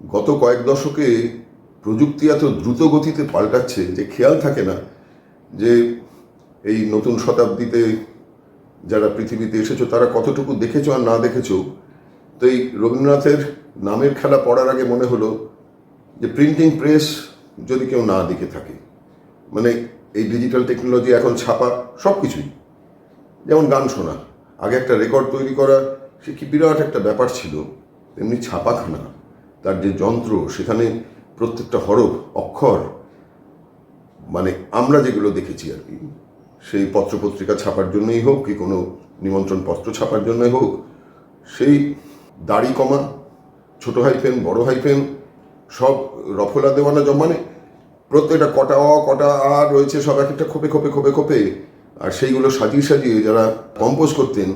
গত কয়েক দশকে প্রযুক্তি এত দ্রুত গতিতে পাল্টাচ্ছে যে খেয়াল থাকে না যে এই নতুন শতাব্দীতে যারা পৃথিবীতে এসেছ, তারা কতটুকু দেখেছ আর না দেখেছ। তো এই রবীন্দ্রনাথের নামের খেলা পড়ার আগে মনে হলো যে প্রিন্টিং প্রেস যদি কেউ না দেখে থাকে মানে এই ডিজিটাল টেকনোলজি এখন ছাপা সব কিছুই যেমন গান শোনা, আগে একটা রেকর্ড তৈরি করা, সে কি বিরাট একটা ব্যাপার ছিল, তেমনি ছাপাখানা। তার যে যন্ত্র, সেখানে প্রত্যেকটা হরফ, অক্ষর মানে আমরা যেগুলো দেখেছি আর কি, সেই পত্রপত্রিকা ছাপার জন্যই হোক কি কোনো নিমন্ত্রণ পত্র ছাপার জন্যই হোক, সেই দাড়ি কমা, ছোট হাইফেন বড় হাইফেন সব রফলা দেওয়ানা জমানে প্রত্যেকটা কটা অ, কটা আর রয়েছে সব এক একটা খোপে খোপে খোপে খোপে। আর সেইগুলো সাজিয়ে সাজিয়ে যারা কম্পোজ করতেন,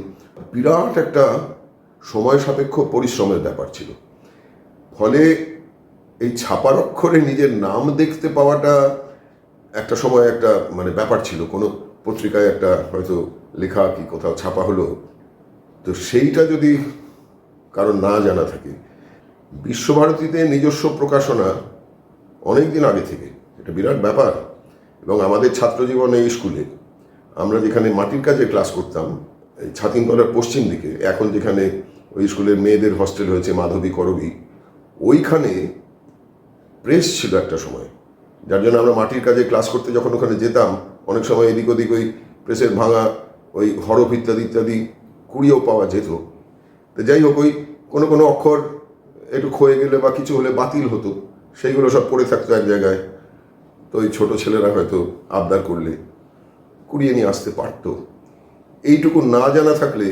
বিরাট একটা সময় সাপেক্ষ পরিশ্রমের ব্যাপার ছিল। ফলে এই ছাপার অক্ষরে নিজের নাম দেখতে পাওয়াটা একটা সময় একটা মানে ব্যাপার ছিল। কোনো পত্রিকায় একটা হয়তো লেখা কি কোথাও ছাপা হলো। তো সেইটা যদি কারণ না জানা থাকে, বিশ্বভারতীতে নিজস্ব প্রকাশনা অনেক দিন আগে থেকে, এটা বিরাট ব্যাপার। এবং আমাদের ছাত্র জীবনে এই স্কুলে, আমরা যেখানে মাটির কাজে ক্লাস করতাম, এই ছাতিনতলার পশ্চিম দিকে, এখন যেখানে ওই স্কুলের মেয়েদের হস্টেল হয়েছে মাধবী করবী ওইখানে প্রেস ছিল একটা সময়। যার জন্য আমরা মাটির কাজে ক্লাস করতে যখন ওখানে যেতাম, অনেক সময় এদিক ওদিক ওই প্রেসের ভাঙা, ওই হরফ ইত্যাদি ইত্যাদি কুড়িয়েও পাওয়া যেত। তো যাই হোক, ওই কোনো কোনো অক্ষর একটু ক্ষয়ে গেলে বা কিছু হলে বাতিল হতো। সেইগুলো সব পড়ে থাকতো এক জায়গায়। তো ওই ছোটো ছেলেরা হয়তো আবদার করলে, কুড়িয়ে নিয়ে আসতে পারতো। এইটুকু না জানা থাকলে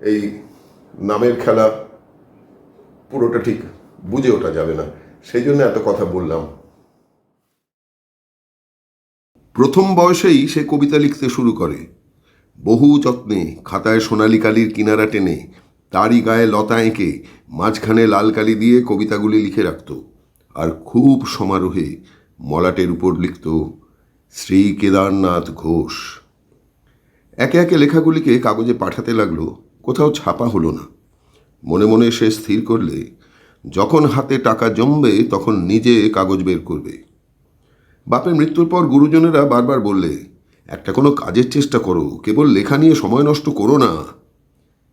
এই নামের খেলা পুরোটা ঠিক বুঝে ওঠা যাবে না। সেই জন্য এত কথা বললাম। প্রথম বয়সেই সে কবিতা লিখতে শুরু করে। বহু যত্নে খাতায় সোনালি কালির কিনারা টেনে, তারই গায়ে লতা এঁকে, মাঝখানে লাল কালি দিয়ে কবিতাগুলি লিখে রাখত। আর খুব সমারোহে মলাটের উপর লিখত, শ্রী কেদারনাথ ঘোষ। একে একে লেখাগুলিকে কাগজে পাঠাতে লাগল, কোথাও ছাপা হলো না। মনে মনে সে স্থির করলে যখন হাতে টাকা জমবে, তখন নিজে কাগজ বের করবে। বাপের মৃত্যুর পর গুরুজনেরা বারবার বললে, একটা কোনো কাজের চেষ্টা করো, কেবল লেখা নিয়ে সময় নষ্ট করো না।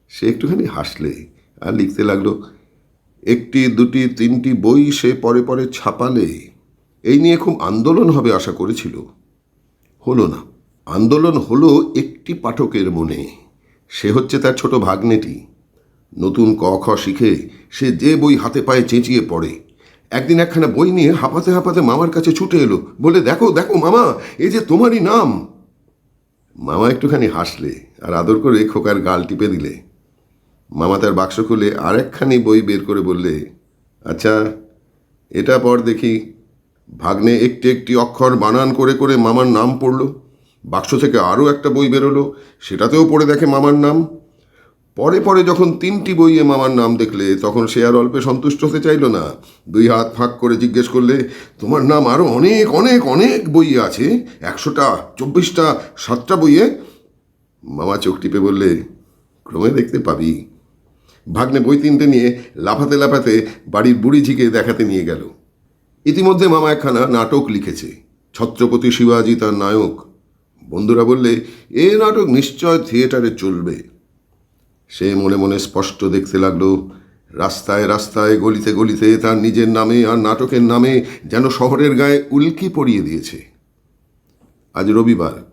সে একটুখানি হাসলে আর লিখতে লাগল, একটি, দুটি, তিনটি বই সে পরে পরে ছাপালে, এই নিয়ে খুব আন্দোলন হবে আশা করেছিল। হলো না। আন্দোলন হলো একটি পাঠকের মনে। সে হচ্ছে তার ছোট ভাগ্নেটি। নতুন ক খ শিখে সে যে বই হাতে পায়ে চেঁচিয়ে পড়ে। একদিন একখানা বই নিয়ে হাঁপাতে হাঁপাতে মামার কাছে ছুটে এলো। বলে, দেখো দেখো মামা, এই যে তোমারই নাম। মামা একটুখানি হাসলে আর আদর করে খোকার গাল টিপে দিলে। মামা তার বাক্স খুলে আর একখানি বই বের করে বললে আচ্ছা এটা পর দেখি। ভাগ্নে একটি একটি অক্ষর বানান করে করে মামার নাম পড়ল। বাক্স থেকে আরও একটা বই বেরোলো। সেটাতেও পড়ে দেখে মামার নাম। পরে পরে যখন তিনটি বইয়ে মামার নাম দেখলে, তখন সে আর অল্পে সন্তুষ্ট হতে চাইল না। দুই হাত ফাঁক করে জিজ্ঞেস করলে, তোমার নাম আরও অনেক অনেক অনেক বইয়ে আছে? একশোটা, চব্বিশটা, সাতটা বইয়ে? মামা চোখ টিপে বললে, ক্রমে দেখতে পাবি। ভাগ্নে বই তিনটে নিয়ে লাফাতে লাফাতে বাড়ির বুড়িঝিকে দেখাতে নিয়ে গেল। ইতিমধ্যে মামা একখানা নাটক লিখেছে, ছত্রপতি শিবাজি তার নায়ক। বন্ধুরা বললে, এ নাটক নিশ্চয় থিয়েটারে চলবে। সে মনে মনে স্পষ্ট দেখতে লাগল, রাস্তায় রাস্তায়, গলিতে গলিতে তার নিজের নামে আর নাটকের নামে যেন শহরের গায়ে উল্কি পড়িয়ে দিয়েছে। আজ রবিবার।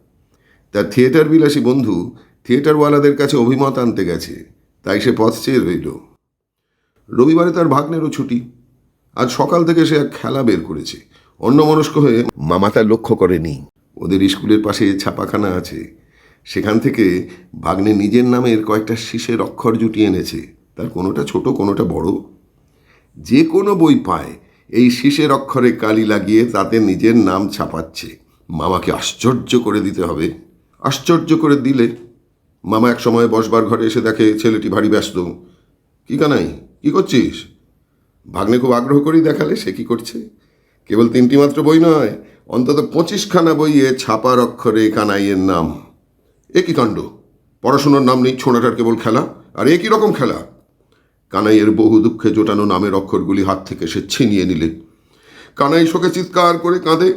তার থিয়েটার বিলাসী বন্ধু থিয়েটারওয়ালাদের কাছে অভিমত আনতে গেছে, তাই সে পথ চেয়ে রইল। রবিবারে তার ভাগ্নেরও ছুটি। আজ সকাল থেকে সে এক খেলা বের করেছে। অন্যমনস্ক হয়ে মামা তার লক্ষ্য করেনি। ওদের স্কুলের পাশে ছাপাখানা আছে। সেখান থেকে ভাগ্নে নিজের নামের কয়েকটা শীষের অক্ষর জুটিয়ে এনেছে। তার কোনোটা ছোট, কোনোটা বড়। যে কোনো বই পায়, এই শীষের অক্ষরে কালি লাগিয়ে তাতে নিজের নাম ছাপাচ্ছে। মামাকে আশ্চর্য করে দিতে হবে। আশ্চর্য করে দিলে? মামা এক সময় বসবার ঘরে এসে দেখে ছেলেটি ভারী ব্যস্ত। কি কানাই, কি করছিস? ভাগ্নে খুব আগ্রহ করেই দেখালে সে কি করছে। কেবল তিনটি মাত্র বই নয়, অন্তত পঁচিশখানা বইয়ে ছাপার অক্ষরে কানাইয়ের নাম। এ কি কাণ্ড। পড়াশোনার নাম নেই ছোঁড়াটার কেবল খেলা, আর একই রকম খেলা। কানাইয়ের বহু দুঃখে জোটানো নামের অক্ষরগুলি হাত থেকে সে ছিনিয়ে নিলে। কানাই শোকে চিৎকার করে কাঁদে,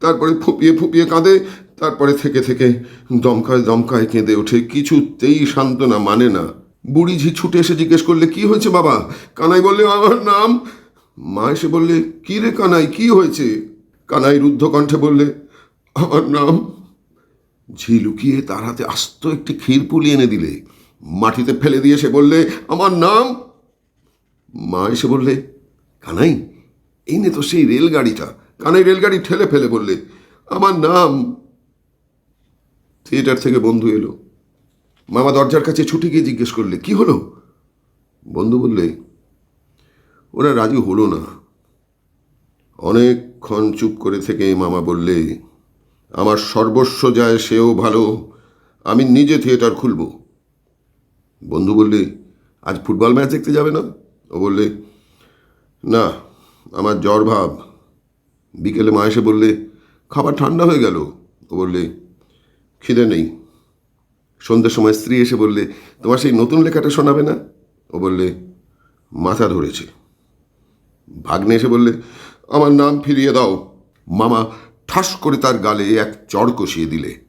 তারপরে ফুপিয়ে ফুপিয়ে কাঁদে, তারপরে থেকে থেকে দমকায় দমকায় কেঁদে ওঠে। কিছুতেই সান্ত্বনা মানে না। বুড়ি ঝি ছুটে এসে জিজ্ঞেস করলে, কি হয়েছে বাবা? কানাই বললে, আমার নাম? মা এসে বললে, কি রে কানাই, কি হয়েছে? কানাই রুদ্ধ কণ্ঠে বললে, আমার নাম ঝি লুকিয়ে তার হাতে আস্ত একটি ক্ষীর পুলি এনে দিলে। মাটিতে ফেলে দিয়ে সে বললে, আমার নাম? মা এসে বললে, কানাই, এই নে তো সেই রেলগাড়িটা। কানাই রেলগাড়ি ঠেলে ফেলে বললে, আমার নাম? থিয়েটার থেকে বন্ধু এলো। মামা দরজার কাছে ছুটে গিয়ে জিজ্ঞেস করলে, কি হলো? বন্ধু বললে, ওরা রাজি হলো না। অনেকক্ষণ চুপ করে থেকে মামা বললে আমার সর্বস্ব যায় সেও ভালো। আমি নিজে থিয়েটার খুলব। বন্ধু বললে, আজ ফুটবল ম্যাচ দেখতে যাবে না? ও বললে, না, আমার জ্বর ভাব। বিকেলে মা এসে বললে, খাবার ঠান্ডা হয়ে গেল। ও বললে, খিদে নেই। সন্ধ্যের সময় স্ত্রী এসে বললে, তোমার সেই নতুন লেখাটা শোনাবে না? ও বললে, মাথা ধরেছে। ভাগ্নে এসে বললে, আমার নাম ফিরিয়ে দাও। মামা ঠাস করে তার গালে এক চড় কষিয়ে দিলে।